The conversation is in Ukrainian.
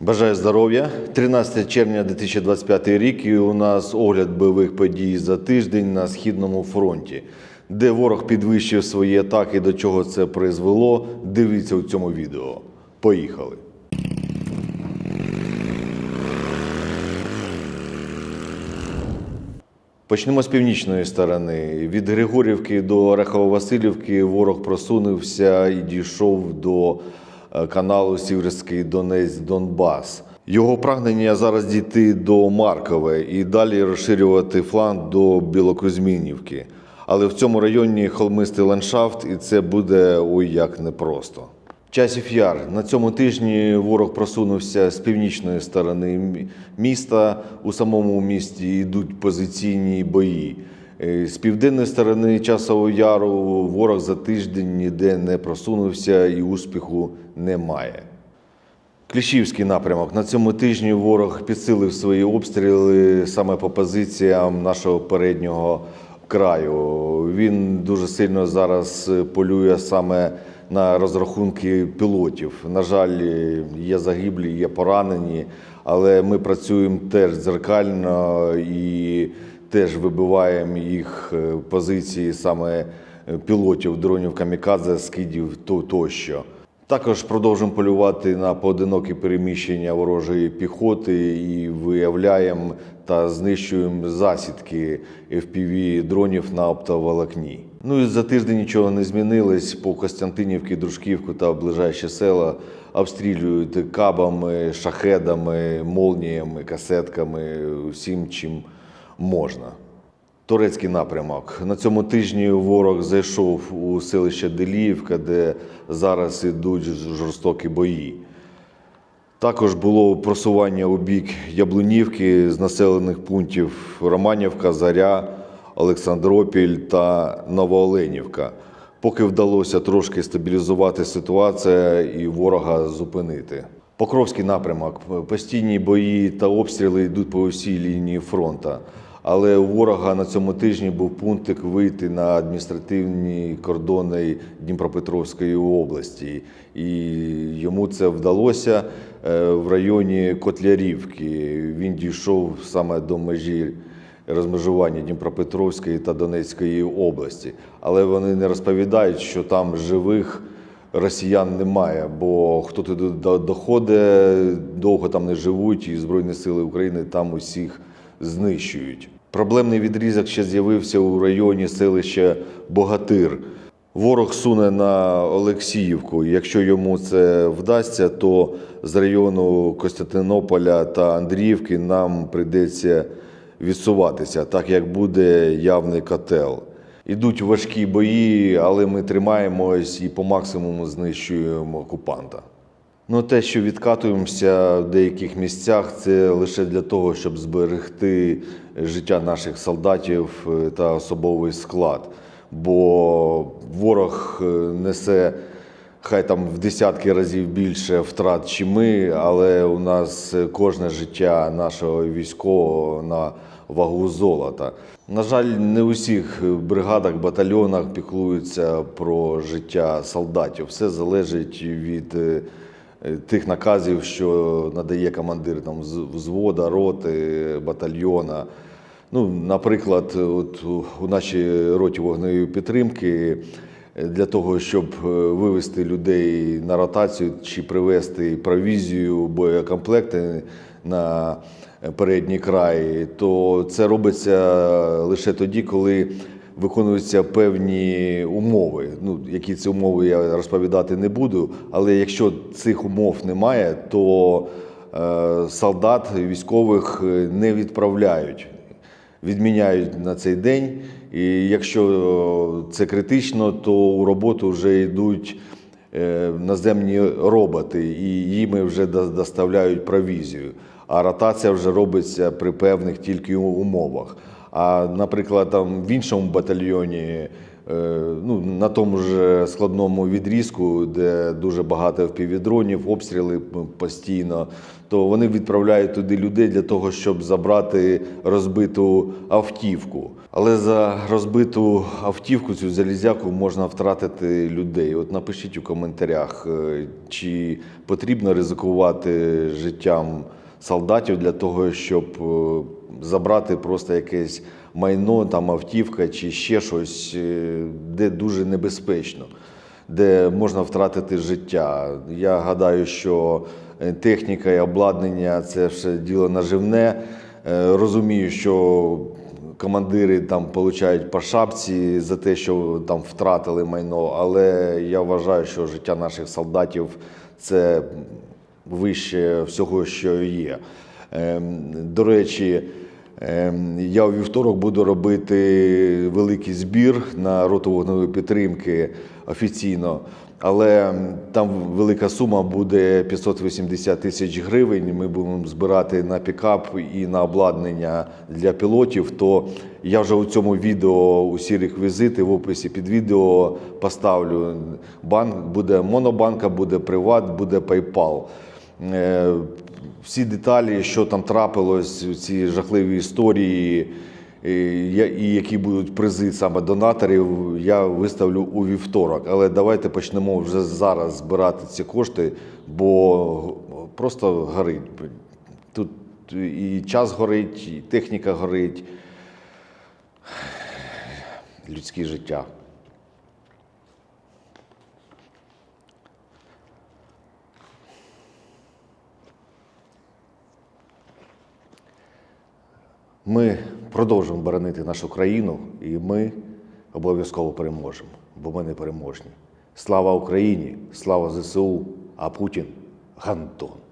Бажаю здоров'я. 13 червня 2025 рік і у нас огляд бойових подій за тиждень на східному фронті, де ворог підвищив свої атаки, до чого це призвело. Дивіться у цьому відео. Поїхали. Почнемо з північної сторони. Від Григорівки до Рахово-Василівки ворог просунувся і дійшов до каналу Сіверський Донець Донбас. Його прагнення зараз дійти до Маркове і далі розширювати фланг до Білокузьмінівки. Але в цьому районі холмистий ландшафт, і це буде ой як непросто. Часів Яр на цьому тижні ворог просунувся з північної сторони міста. У самому місті йдуть позиційні бої. Е, З південної сторони Часового Яру ворог за тиждень ніде не просунувся і успіху немає. Кліщівський напрямок. На цьому тижні ворог підсилив свої обстріли саме по позиціям нашого переднього краю. Він дуже сильно зараз полює саме на розрахунки пілотів. На жаль, є загиблі, є поранені, але ми працюємо теж дзеркально і теж вибиваємо їх е, позиції саме е, пілотів, дронів камікадзе, скидів то- тощо. Також продовжуємо полювати на поодинокі переміщення ворожої піхоти і виявляємо та знищуємо засідки FPV дронів на оптоволокні. Ну і за тиждень нічого не змінилось. По Костянтинівці, Дружківку та ближайші села обстрілюють кабами, шахедами, молніями, касетками, всім чим можна. Турецький напрямок. На цьому тижні ворог зайшов у селище Деліївка, де зараз ідуть жорстокі бої. Також було просування у бік Яблунівки з населених пунктів Романівка, Заря, Олександропіль та Новооленівка. Поки вдалося трошки стабілізувати ситуацію і ворога зупинити. Покровський напрямок. Постійні бої та обстріли йдуть по всій лінії фронту. Але у ворога на цьому тижні був пунктик вийти на адміністративні кордони Дніпропетровської області, і йому це вдалося е, в районі Котлярівки. Він дійшов саме до межі розмежування Дніпропетровської та Донецької області. Але вони не розповідають, що там живих росіян немає, бо хто туди доходить, довго там не живуть, і Збройні Сили України там усіх знищують. Проблемний відрізок ще з'явився у районі селища Богатир. Ворог суне на Олексіївку. Якщо йому це вдасться, то з району Костянтинополя та Андріївки нам прийдеться відсуватися, так як буде явний котел. Ідуть важкі бої, але ми тримаємось і по максимуму знищуємо окупанта. Ну, те, що відкатуємося в деяких місцях, це лише для того, щоб зберегти життя наших солдатів е, та особовий склад. Бо ворог е, несе хай там в десятки разів більше втрат, чи ми, але у нас е, кожне життя нашого військового на вагу золота. На жаль, не у всіх бригадах, батальйонах піклуються про життя солдатів. Все залежить від тих наказів, що надає командир там взвода, роти, батальйона. Ну, наприклад, от у- у нашій роті вогневої підтримки е, для того, щоб е, вивести людей на ротацію чи привезти провізію, боєкомплекти на передній край, то це робиться лише тоді, коли виконуються певні умови. Ну, які ці умови я розповідати не буду, але якщо цих умов немає, то е, солдат військових е, не відправляють відміняють на цей день. І якщо це критично, то у роботу вже йдуть е, наземні роботи, і їм вже доставляють провізію. А ротація вже робиться при певних тільки умовах. А, наприклад, там в іншому батальйоні е, ну, на тому ж складному відрізку, де дуже багато впівдронів, обстріли постійно, то вони відправляють туди людей для того, щоб забрати розбиту автівку. Але за розбиту автівку, цю залізяку, можна втратити людей. От напишіть у коментарях, е, чи потрібно ризикувати життям солдатів для того, щоб е, забрати просто якесь майно, там автівка чи ще щось, е, де дуже небезпечно, де можна втратити життя. Я гадаю, що е, техніка і обладнання це все діло наживне. Е, Розумію, що командири там получають по шапці за те, що там втратили майно, але я вважаю, що життя наших солдатів це вище всього, що є. Ем, До речі, я у вівторок буду робити великий збір на роту вогневої підтримки офіційно. Але там велика сума буде 580 тисяч гривень. Ми будемо збирати на пікап і на обладнання для пілотів. То я вже у цьому відео усі реквізити в описі під відео поставлю. Банк буде монобанка, буде приват, буде PayPal. Всі деталі, що там трапилось, ці жахливі історії, і які будуть призи саме донаторів, я виставлю у вівторок. Але давайте почнемо вже зараз збирати ці кошти, бо просто горить. Тут і час горить, і техніка горить, людське життя. Ми продовжимо боронити нашу країну, і ми обов'язково переможемо, бо ми не переможні. Слава Україні, слава ЗСУ, а Путін гандон.